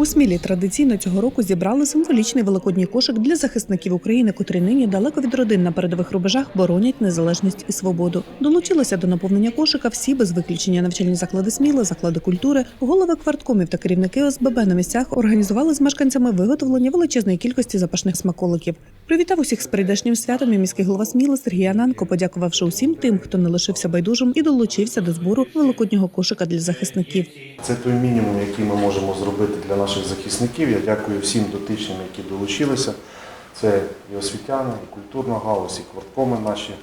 У Смілі традиційно цього року зібрали символічний великодній кошик для захисників України, котрі нині далеко від родин на передових рубежах боронять незалежність і свободу. Долучилися до наповнення кошика всі без виключення навчальні заклади Сміли, заклади культури, голови кварткомів та керівники ОСББ на місцях організували з мешканцями виготовлення величезної кількості запашних смаколиків. Привітав усіх з прийдешнім святом і міський голова Сміли Сергій Ананко, подякувавши усім тим, хто не лишився байдужим і долучився до збору великоднього кошика для захисників. Це той мінімум, який ми можемо зробити для наших захисників. Я дякую всім дотичним, які долучилися. Це і освітяни, і культурна галузь, і кварткоми наші,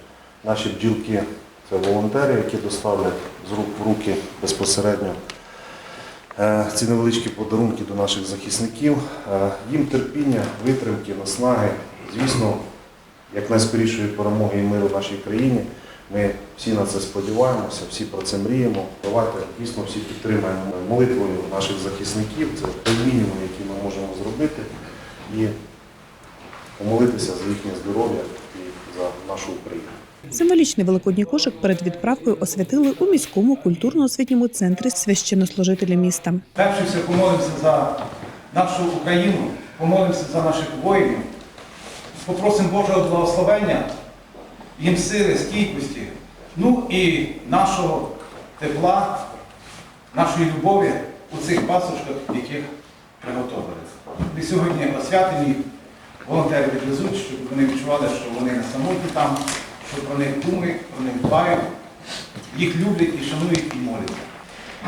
наші бджілки. Це волонтери, які доставлять з рук в руки безпосередньо е, ці невеличкі подарунки до наших захисників. Е, Їм терпіння, витримки, наснаги. Звісно, як найскорішої перемоги і миру в нашій країні. Ми всі на це сподіваємося, всі про це мріємо. Давайте дійсно всі підтримаємо молитвою наших захисників. Це той мінімум, який ми можемо зробити, і помолитися за їхнє здоров'я і за нашу Україну. Символічний великодній кошик перед відправкою освятили у міському культурно-освітньому центрі священнослужителі міста. Перше все помолимося за нашу Україну, помолимося за наших воїнів, попросимо Божого благословення, їм сили, стійкості, ну і нашого тепла, нашої любові у цих пасочках, яких приготовили. І сьогодні освятені волонтери відвезуть, щоб вони відчували, що вони не самотні там, що про них думають, про них дбають, їх люблять і шанують і моляться.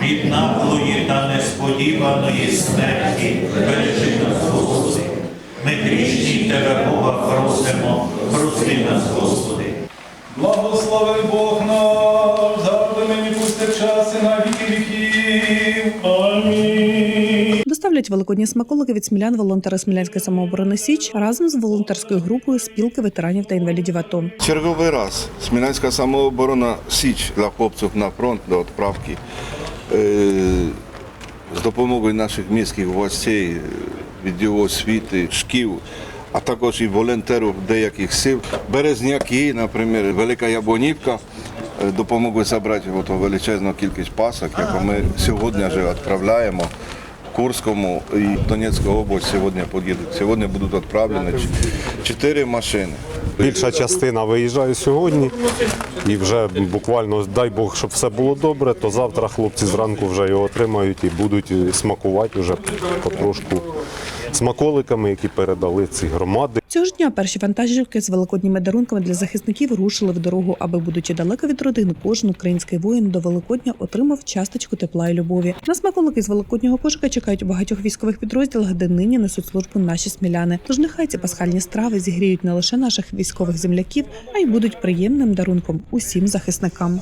від наглої та несподіваної смерті бережи нас, Господи. Ми грішні Тебе, Бога, просимо, прости нас, Господи. Благослови Бог наш, завжди мені повсякчас і на віки віків. Амінь. Доставлять великодні смаколики від смілян волонтери Смілянської самооборони Січ разом з волонтерською групою спілки ветеранів та інвалідів АТО. Черговий раз Смілянська самооборона Січ для хлопців на фронт до відправки е, з допомогою наших міських властей, відділу освіти, шкіл, а також і волонтерів деяких сил. Березняки, наприклад, Велика Ябонівка. е, допомогли зібрати величезну кількість пасок, яку ми сьогодні вже відправляємо. Курському і Донецьку область сьогодні поїдуть. Сьогодні будуть відправлені чотири машини. Більша частина виїжджає сьогодні, і вже буквально, дай Бог, щоб все було добре, то завтра хлопці зранку вже його отримають і будуть смакувати вже потрошку смаколиками, які передали ці громади. Цього ж дня перші вантажівки з великодніми дарунками для захисників рушили в дорогу, аби, будучи далеко від родин, кожен український воїн до Великодня отримав часточку тепла і любові. На смаколики з великоднього кошика чекають у багатьох військових підрозділах, де нині несуть службу наші сміляни. Тож нехай ці пасхальні страви зігріють не лише наших військових земляків, а й будуть приємним дарунком усім захисникам.